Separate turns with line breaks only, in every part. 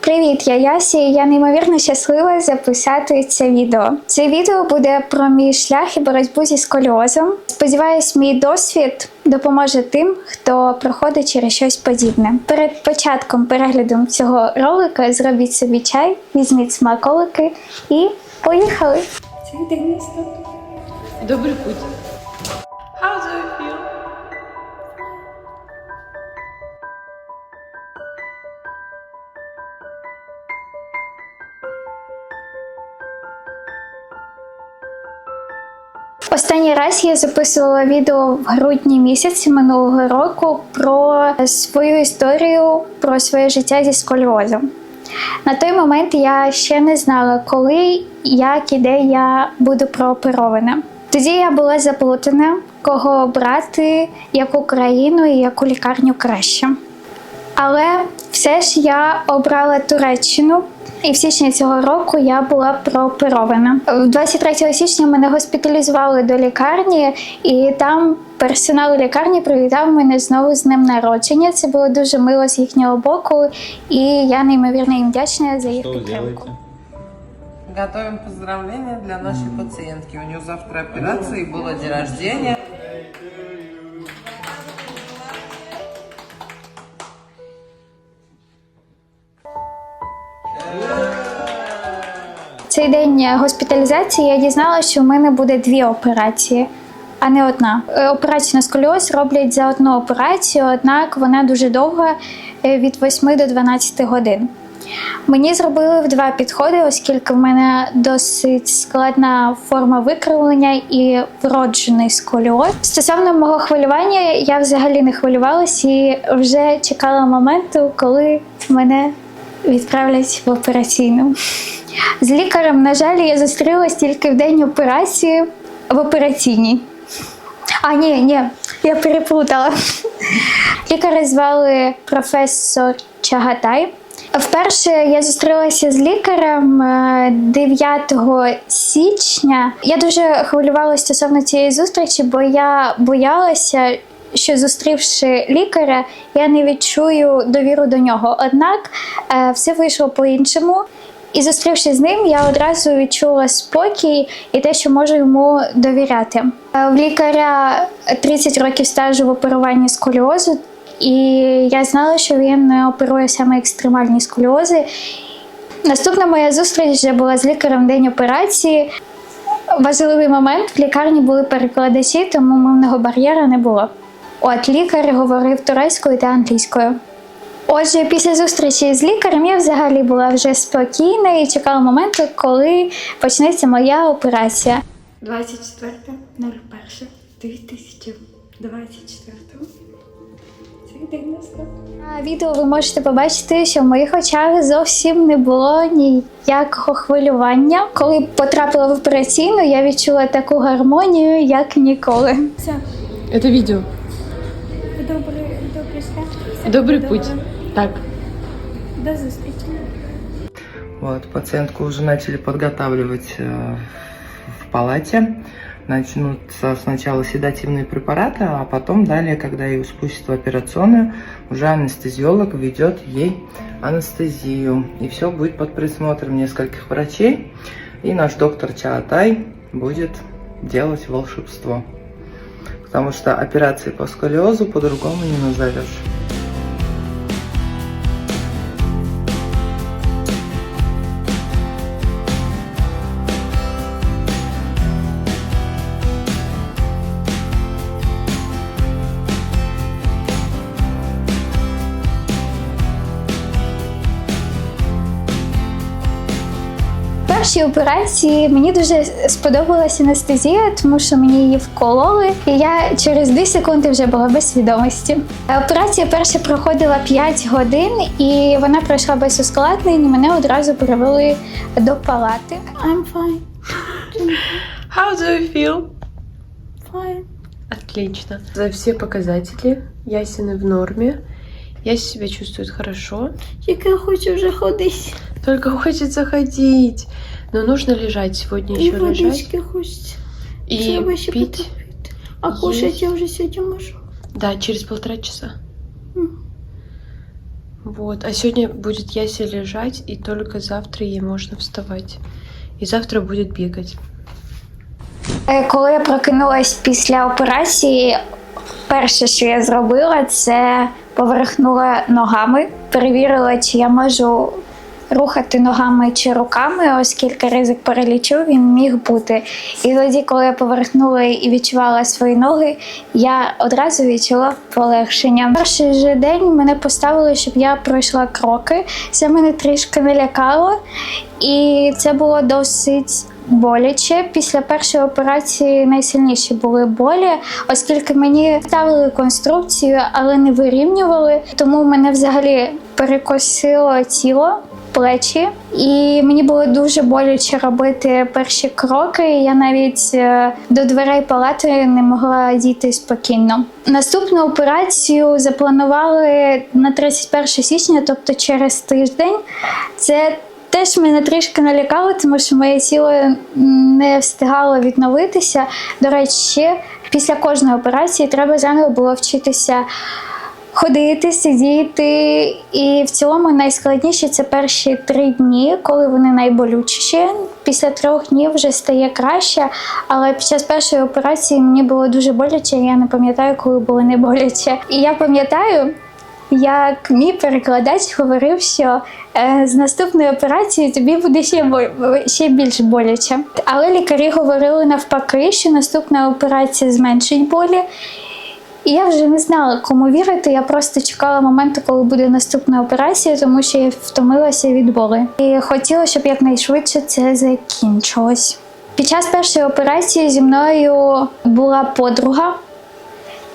Привіт, я Ясі. Я неймовірно щаслива записати це відео. Це відео буде про мій шлях і боротьбу зі сколіозом. Сподіваюсь, мій досвід допоможе тим, хто проходить через щось подібне. Перед початком перегляду цього ролика зробіть собі чай, візьміть смаколики і поїхали. Це наступний.
Добрый путь.
Останній раз я записувала відео в грудні місяці минулого року про свою історію, про своє життя зі сколіозом. На той момент я ще не знала, коли, як і де я буду прооперована. Тоді я була заплутана, кого обрати, яку країну і яку лікарню краще. Але все ж я обрала Туреччину, і в січні цього року я була прооперована. 23 січня мене госпіталізували до лікарні, і там персонал лікарні привітав мене знову з днем народження. Це було дуже мило з їхнього боку, і я неймовірно їм вдячна за їх підтримку.
Готовим поздравления для нашей пациентки. У нее завтра операция и было день рождения.
Цей день госпіталізації я дізналася, що в мене буде дві операції, а не одна. Е, Операцію на сколіоз роблять за одну операцію, однак вона дуже довга е, від 8 до 12 годин. Мені зробили в два підходи, оскільки в мене досить складна форма викривлення і вроджений сколіоз. Стосовно мого хвилювання, я взагалі не хвилювалася і вже чекала моменту, коли мене відправлять в операційну. З лікарем, на жаль, я зустрілась тільки в день операції в операційній. А, ні, ні, я переплутала. Лікаря звали професор Чагатай. Вперше я зустрілася з лікарем е, 9 січня. Я дуже хвилювалася стосовно цієї зустрічі, бо я боялася, що зустрівши лікаря, я не відчую довіру до нього. Однак е, все вийшло по-іншому. І зустрівшись з ним, я одразу відчула спокій і те, що можу йому довіряти. Е, В лікаря 30 років стажу в оперуванні сколіозу, і я знала, що він оперує саме екстремальні сколіози. Наступна моя зустріч вже була з лікарем в день операції. Важливий момент в лікарні були перекладачі, тому мовного бар'єра не було. От лікар говорив турецькою та англійською. Отже, після зустрічі з лікарем я взагалі була вже спокійна і чекала моменту, коли почнеться моя операція. 24.01.2024. Цей день настав. На відео ви можете побачити, що в моїх очах зовсім не було ніякого хвилювання. Коли потрапила в операційну, я відчула таку гармонію, як ніколи. Все,
Это видео.
добрий, добрий.
Добрый путь. Так.
До зустрічі.
Вот, пациентку уже начали подготавливать э, в палате. Начнутся сначала седативные препараты, а потом далее, когда ее спустят в операционную, уже анестезиолог ведет ей анестезию. И все будет под присмотром нескольких врачей. И наш доктор Чаатай будет делать волшебство. Потому что операции по сколиозу по-другому не назовешь.
Першій операції мені дуже сподобалася анестезія, тому що мені її вкололи, і я через 2 секунди вже була без свідомості. Операція перша проходила 5 годин, і вона пройшла без ускладнень. і Мене одразу перевели до палати. I'm fine.
How do you feel?
fine.
Отлично. За все показатели Ясины в норме. Яся себя чувствует хорошо.
Тільки я хочу вже ходити.
Только хочется ходить. Но нужно лежать сегодня еще лежать.
хочеться.
И пить.
А
кушать
я вже сьогодні можу.
Да, через полтора часа. Вот. А сегодня будет Яся лежать, и только завтра ей можно вставать. И завтра будет бегать.
Е, Коли я прокинулась після операції, перше, що я зробила, це поверхнула ногами, перевірила, чи я можу рухати ногами чи руками, оскільки ризик паралічу він міг бути. І тоді, коли я поверхнула і відчувала свої ноги, я одразу відчула полегшення. Перший же день мене поставили, щоб я пройшла кроки. Це мене трішки налякало, і це було досить боляче. Після першої операції найсильніші були болі, оскільки мені ставили конструкцію, але не вирівнювали. Тому мене взагалі перекосило тіло. Плечі, і мені було дуже боляче робити перші кроки. Я навіть е, до дверей палати не могла дійти спокійно. Наступну операцію запланували на 31 січня, тобто через тиждень. Це Теж мене трішки налякало, тому що моє тіло не встигало відновитися. До речі, після кожної операції треба заново було вчитися ходити, сидіти. І в цілому найскладніше це перші три дні, коли вони найболючіші. Після трьох днів вже стає краще, але під час першої операції мені було дуже боляче. Я не пам'ятаю, коли було не боляче. І я пам'ятаю, як мій перекладач говорив, що е, з наступної операції тобі буде ще, ще більш боляче. Але лікарі говорили навпаки, що наступна операція зменшить болі. І я вже не знала, кому вірити. Я просто чекала моменту, коли буде наступна операція, тому що я втомилася від болі. І хотіла, щоб якнайшвидше це закінчилось. Під час першої операції зі мною була подруга,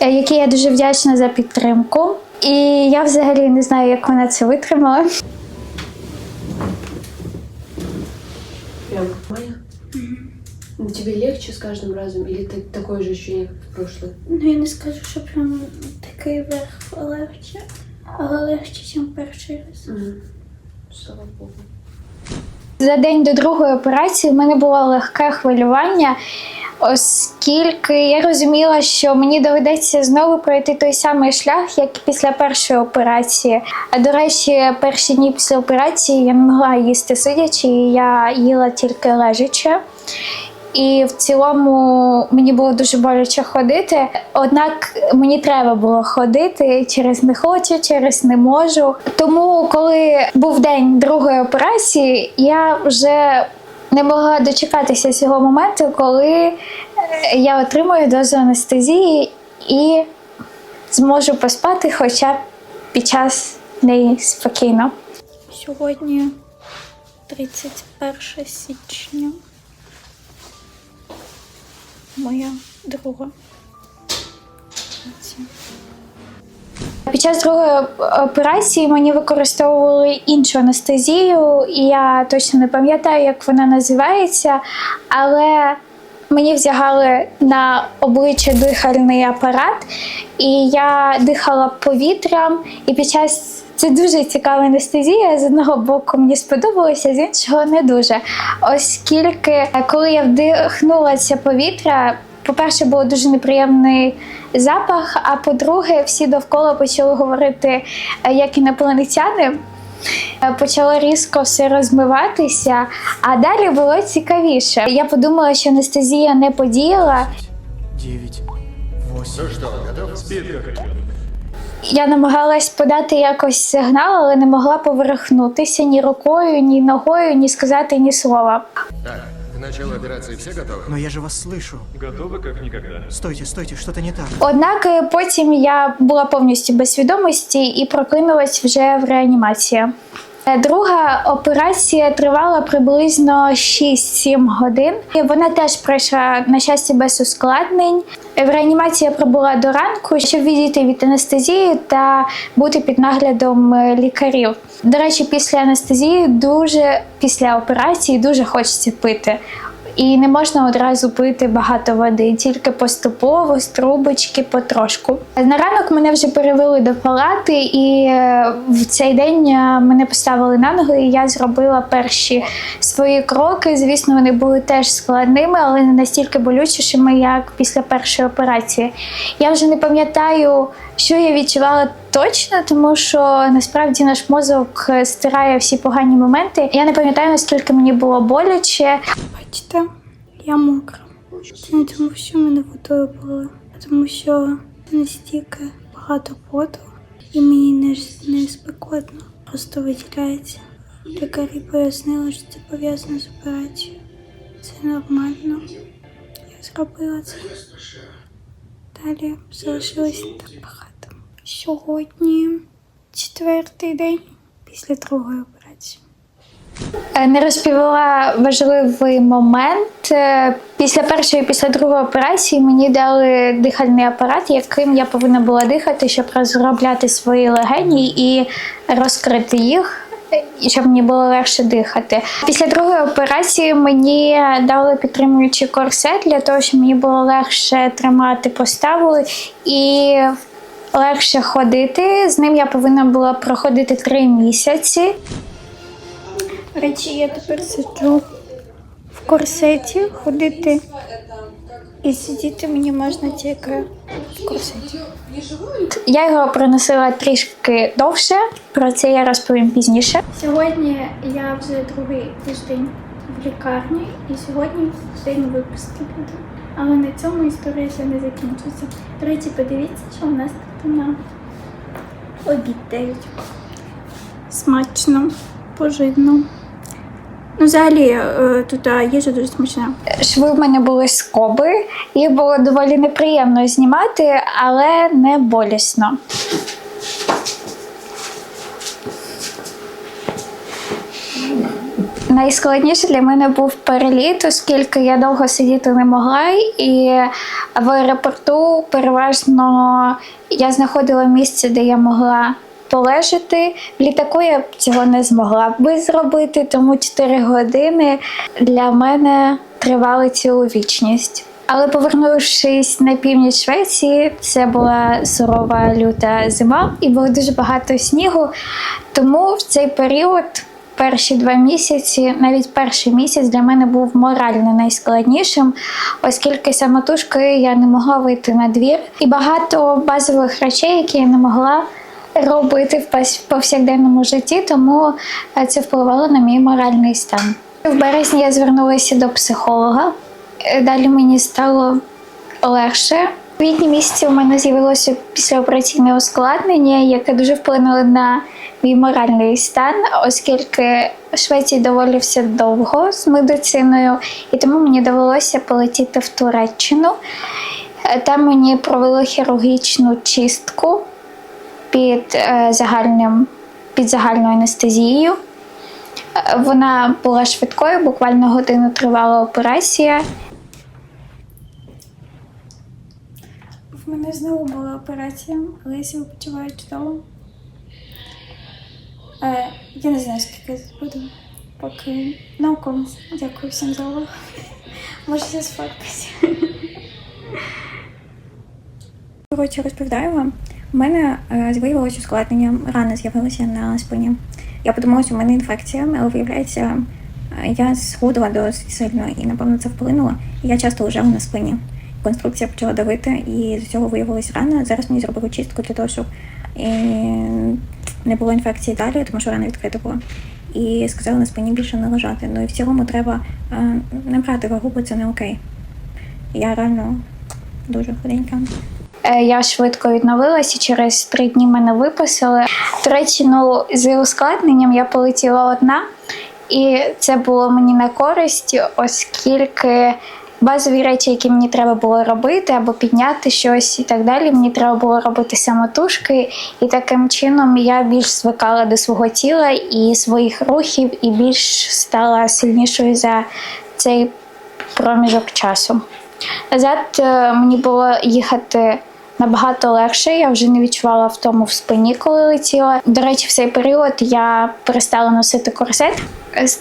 е, якій я дуже вдячна за підтримку. І я взагалі не знаю, як вона це витримала.
Прям. Майя? Ну, тебе легче с каждым разом или ты такое же ощущение, как в прошлый?
Ну, я не скажу, що прям такий верх легче, але легче, ніж перший раз.
Угу. Слава Богу.
За день до другої операції в мене було легке хвилювання, оскільки я розуміла, що мені доведеться знову пройти той самий шлях, як і після першої операції. А до речі, перші дні після операції я не могла їсти сидячи, і я їла тільки лежачи. І в цілому мені було дуже боляче ходити. Однак мені треба було ходити через не хочу, через не можу. Тому, коли був день другої операції, я вже не могла дочекатися цього моменту, коли е, я отримую дозу анестезії і зможу поспати хоча під час неї спокійно. Сьогодні 31 січня моя друга. Під час другої операції мені використовували іншу анестезію, і я точно не пам'ятаю, як вона називається, але мені взягали на обличчя дихальний апарат, і я дихала повітрям. І під час це дуже цікава анестезія. З одного боку мені сподобалося, з іншого не дуже. Оскільки, коли я вдихнула це повітря, по-перше, був дуже неприємний запах. А по-друге, всі довкола почали говорити е, як інопланетяни. Е, Почало різко все розмиватися, а далі було цікавіше. Я подумала, що анестезія не подіяла.
девять, восемь.
Ну.
Я намагалась подати якось сигнал, але не могла поверхнутися ні рукою, ні ногою, ні сказати ні слова.
Так, к началу операции все готовы?
Но я же вас слышу.
Готовы как никогда.
Стойте, стойте, что-то не так.
Однак е, потім я була повністю без свідомості і прокинулась вже в реанімації. Е, Друга операція тривала приблизно 6-7 годин. Вона теж пройшла на щастя без ускладнень. В реанімації я пробула до ранку, щоб відійти від анестезії та бути під наглядом е, лікарів. До речі, після анестезії дуже після операції дуже хочеться пити. І не можна одразу пити багато води, тільки поступово з трубочки потрошку. На ранок мене вже перевели до палати, і е, в цей день е, мене поставили на ноги, і я зробила перші свої кроки. Звісно, вони були теж складними, але не настільки болючішими, як після першої операції. Я вже не пам'ятаю, що я відчувала точно, тому що насправді наш мозок е, стирає всі погані моменти. Я не пам'ятаю, наскільки мені було боляче. Бачите, я мокра. Це не тому, що мене водою було, а тому що настільки багато поту, і мені не, не спекотно, просто виділяється. Лікарі пояснили, що це пов'язано з операцією. Це нормально. Я зробила це. Далі залишилось так багато. Сьогодні четвертий день після другої операції. Е, Не розповіла важливий момент. Е, Після першої після другої операції мені дали дихальний апарат, яким я повинна була дихати, щоб розробляти свої легені і розкрити їх. щоб мені було легше дихати. Після другої операції мені дали підтримуючий корсет для того, щоб мені було легше тримати поставу і легше ходити. З ним я повинна була проходити три місяці. Речі, я тепер сиджу в корсеті, ходити і сидіти мені можна тільки в корсеті. Я його приносила трішки довше, про це я розповім пізніше. Сьогодні я вже другий тиждень в лікарні, і сьогодні день випустки буде. Але на цьому історія ще не закінчується. До речі, подивіться, що у нас тут на обід дають. Смачно, поживно. Ну, взагалі, е, тут їжа дуже смачна. Шви в мене були скоби, їх було доволі неприємно знімати, але не болісно. Найскладніше для мене був переліт, оскільки я довго сидіти не могла, і в аеропорту переважно я знаходила місце, де я могла полежати. В літаку я цього не змогла би зробити, тому 4 години для мене тривали цілу вічність. Але повернувшись на північ Швеції, це була сурова люта зима і було дуже багато снігу. Тому в цей період, перші два місяці, навіть перший місяць для мене був морально найскладнішим, оскільки самотужкою я не могла вийти на двір. І багато базових речей, які я не могла робити в повсякденному житті, тому е, це впливало на мій моральний стан. В березні я звернулася до психолога. Е, Далі мені стало легше. В квітні місяці у мене з'явилося післяопераційне ускладнення, яке дуже вплинуло на мій моральний стан, оскільки в Швеції доволі все довго з медициною, і тому мені довелося полетіти в Туреччину. Е, Там мені провели хірургічну чистку під е, загальним під загальною анестезією. Е, Вона була швидкою, буквально годину тривала операція. В мене знову була операція, але я себе почуваю чудово. Е, я не знаю, скільки буду, поки науково. Дякую всім за увагу. Можете сфоткатися. Коротше, розповідаю вам. У мене е, виявилося ускладнення, рана з'явилася на спині. Я подумала, що в мене інфекція, але виявляється, е, я схудла досить сильно і, напевно, це вплинуло. Я часто лежала на спині. Конструкція почала давити, і з цього виявилася рана. Зараз мені зробили чистку для того, щоб е, не було інфекції далі, тому що рана відкрита була. І сказали на спині більше не лежати. Ну і в цілому треба е, не брати вагу, бо це не окей. Я реально дуже худенька. Е, Я швидко відновилася. Через три дні мене виписали. Речі, ну з ускладненням я полетіла одна, і це було мені на користь, оскільки базові речі, які мені треба було робити, або підняти щось і так далі, мені треба було робити самотужки, і таким чином я більш звикала до свого тіла і своїх рухів, і більш стала сильнішою за цей проміжок часу. Назад е, мені було їхати набагато легше. Я вже не відчувала втому в спині, коли летіла. До речі, в цей період я перестала носити корсет.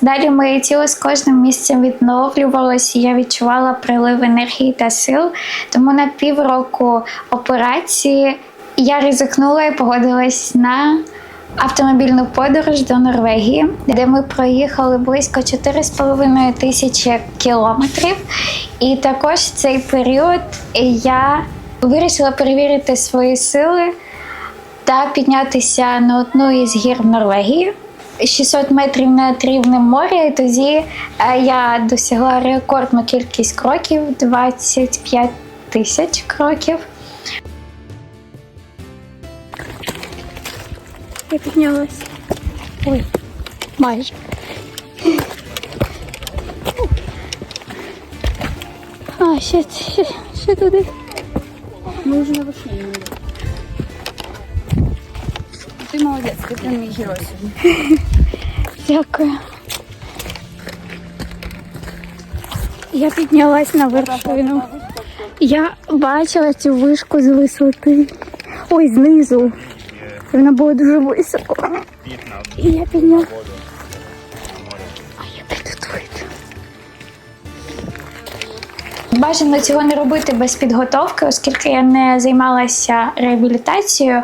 Далі моє тіло з кожним місцем відновлювалося. Я відчувала прилив енергії та сил. Тому на півроку операції я ризикнула і погодилась на автомобільну подорож до Норвегії, де ми проїхали близько 4,5 тисячі кілометрів. І також в цей період я вирішила перевірити свої сили. та піднятися на одну із гір Норвегії. 600 метрів над рівнем моря, і тоді е, я досягла рекордну кількість кроків 25 тисяч кроків. Я піднялась. Ой, майже. А, ще, ще, ще туди.
Мы уже на вершине. Ты молодец, ты прям мой герой сегодня.
Дякую. Я піднялась на вершину. Я бачила цю вишку з висоти. Ой, знизу. І Вона була дуже високо. І я підняла. Бажано цього не робити без підготовки, оскільки я не займалася реабілітацією.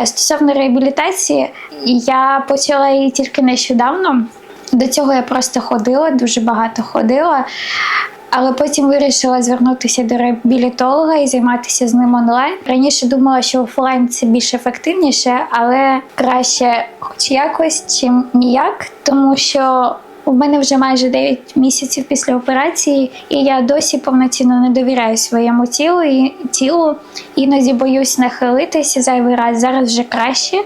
Е, Стосовно реабілітації, я почала її тільки нещодавно. До цього я просто ходила, дуже багато ходила. Але потім вирішила звернутися до реабілітолога і займатися з ним онлайн. Раніше думала, що офлайн це більш ефективніше, але краще хоч якось, чим ніяк, тому що у мене вже майже 9 місяців після операції, і я досі повноцінно не довіряю своєму тілу і тілу. Іноді боюсь нахилитися зайвий раз. Зараз вже краще.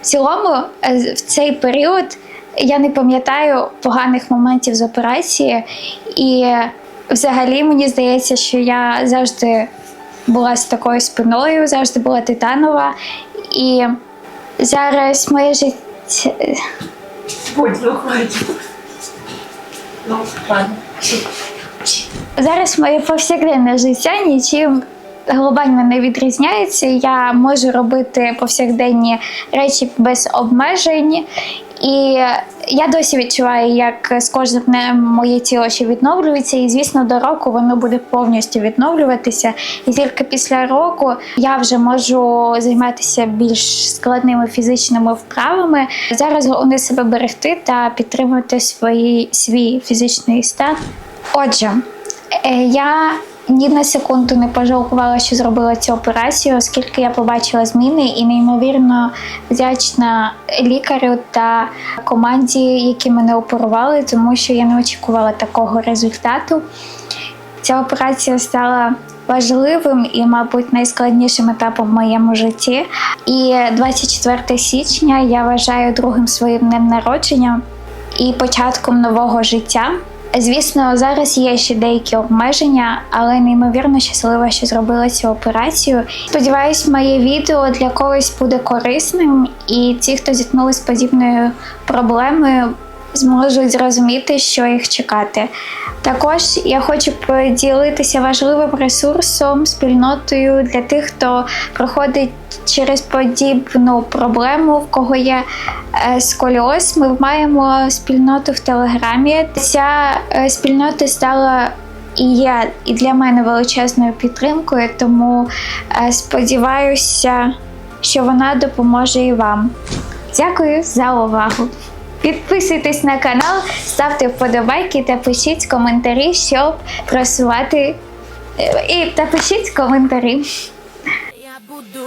В цілому, е, в цей період я не пам'ятаю поганих моментів з операції, і взагалі мені здається, що я завжди була з такою спиною, завжди була титанова. І зараз моє життя. Зараз моє повсякденне життя нічим глобально не відрізняється. Я можу робити повсякденні речі без обмежень. І я досі відчуваю, як з кожним днем моє тіло ще відновлюється, і звісно, до року воно буде повністю відновлюватися. І тільки після року я вже можу займатися більш складними фізичними вправами. Зараз головне себе берегти та підтримувати свої, свій фізичний стан. Отже, е, я ні на секунду не пожалкувала, що зробила цю операцію, оскільки я побачила зміни і неймовірно вдячна лікарю та команді, які мене оперували, тому що я не очікувала такого результату. Ця операція стала важливим і, мабуть, найскладнішим етапом в моєму житті. І 24 січня я вважаю другим своїм днем народження і початком нового життя. Звісно, зараз є ще деякі обмеження, але неймовірно щаслива, що зробила цю операцію. Сподіваюсь, моє відео для когось буде корисним, і ті, хто зіткнулися з подібною проблемою, зможуть зрозуміти, що їх чекати. Також я хочу поділитися важливим ресурсом, спільнотою для тих, хто проходить через подібну проблему, в кого є е, сколіоз. Ми маємо спільноту в Телеграмі. Ця е, спільнота стала і є і для мене величезною підтримкою, тому е, сподіваюся, що вона допоможе і вам. Дякую за увагу! Підписуйтесь на канал, ставте вподобайки та пишіть коментарі, щоб просувати. е, І та пишіть коментарі.
Я буду